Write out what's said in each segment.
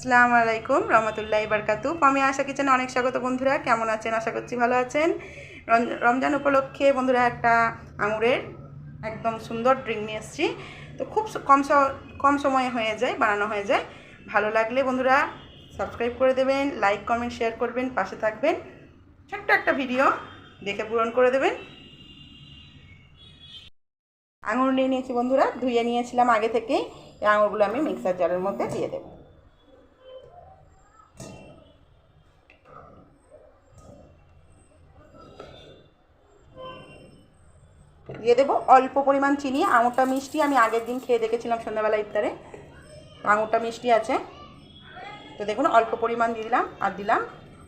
আসসালামু আলাইকুম, রহমতুল্লাহ বারকাতু আমি আশা কিচেনে অনেক স্বাগত বন্ধুরা, কেমন আছেন? আশা করছি ভালো আছেন। রম- রমজান উপলক্ষে বন্ধুরা একটা আঙুরের একদম সুন্দর ড্রিঙ্ক নিয়ে এসেছি। তো খুব কম কম সময়ে হয়ে যায়, বানানো হয়ে যায়। ভালো লাগলে বন্ধুরা সাবস্ক্রাইব করে দেবেন লাইক কমেন্ট শেয়ার করবেন, পাশে থাকবেন। ছোট্ট একটা ভিডিও দেখে পূরণ করে দেবেন। আঙুর নিয়ে নিয়েছি বন্ধুরা, ধুয়ে নিয়েছিলাম আগে থেকেই। এই আঙুরগুলো আমি মিক্সার জারের মধ্যে দিয়ে দেবো। দিয়ে দেবো। অল্প পরিমাণ চিনি, আঙুরটা মিষ্টি, আমি আগের দিন খেয়ে দেখেছিলাম সন্ধ্যাবেলা ইফতারে। আঙুরটা মিষ্টি আছে। তো দেখুন, অল্প পরিমাণ দিয়ে দিলাম, আর দিলাম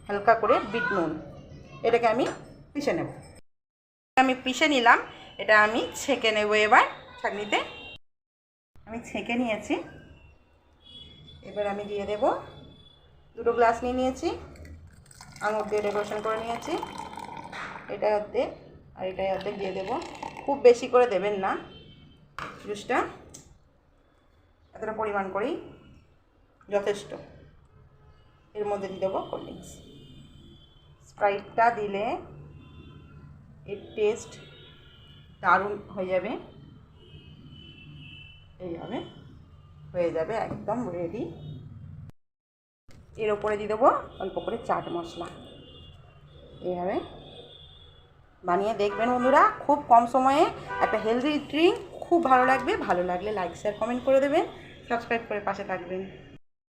হালকা করে বিট নুন। এটাকে আমি পিষে নেব। আমি পিষে নিলাম, এটা আমি ছেঁকে নেব এবার ছাঁকনিতে। আমি ছেঁকে নিয়েছি। এবার আমি দিয়ে দেব, দুটো গ্লাস নিয়ে নিয়েছি। আঙুর দিয়ে ডেকোরেশন করে নিয়েছি। এটা অর্ধেক, আর এটাই অর্ধেক দিয়ে দেবো। খুব বেশি করে দেবেন না। জুসটা এতটা পরিমাণ করেই যথেষ্ট। এর মধ্যে দিয়ে দেবো কোল্ড ড্রিঙ্কস স্প্রাইটটা দিলে এর টেস্ট দারুণ হয়ে যাবে। এইভাবে হয়ে যাবে, একদম রেডি এর ওপরে দিয়ে দেবো অল্প করে চাট মশলা। এইভাবে বানিয়ে দেখবেন বন্ধুরা। খুব কম সময়ে একটা হেলদি ড্রিঙ্ক খুব ভালো লাগবে। ভালো লাগলে লাইক শেয়ার কমেন্ট করে দেবেন। সাবস্ক্রাইব করে পাশে থাকবেন।